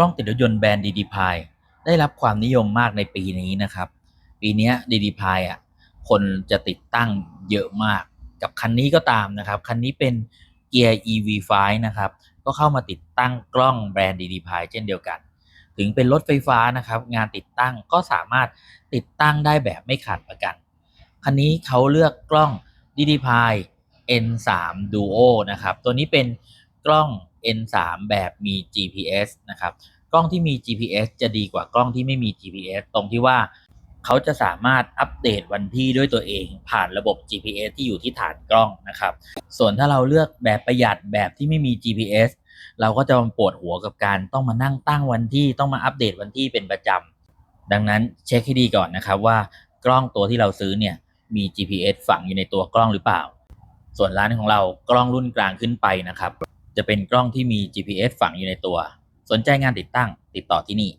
ล้องติดรถยนต์แบรนด์ d d p i ได้รับความนิยมมากในปีนี้นะครับ ปีนี้ย d d p i อะคนจะติดตั้งเยอะมากกับคันนี้ก็ตามนะครับ คันนี้เป็นเกียร์ EV5 นะครับ ก็เข้ามาติดตั้งกล้องแบรนด์ d d p i เช่นเดียวกัน ถึงเป็นรถไฟฟ้านะครับ งานติดตั้งก็สามารถติดตั้งได้แบบไม่ขาดประกัน คันนี้เขาเลือกกล้อง d d p i N3 Duo นะครับ ตัวนี้เป็น กล้อง N3 แบบมี GPS นะครับกล้องที่มี GPS จะดีกว่ากล้องที่ไม่มี GPS ตรงที่ว่าเขาจะสามารถอัปเดตวันที่ด้วยตัวเองผ่านระบบ GPS ที่อยู่ที่ฐานกล้องนะครับ ส่วนถ้าเราเลือกแบบประหยัดแบบที่ไม่มี GPS เราก็จะปวดหัวกับการต้องมานั่งตั้งวันที่ต้องมาอัปเดตวันที่เป็นประจำดังนั้นเช็คให้ดีก่อนนะครับว่ากล้องตัวที่เราซื้อเนี่ยมี GPS ฝังอยู่ในตัวกล้องหรือเปล่า ส่วนร้านของเรากล้องรุ่นกลางขึ้นไปนะครับ จะเป็นกล้องที่มี GPS ฝังอยู่ในตัว สนใจงานติดตั้งติดต่อที่นี่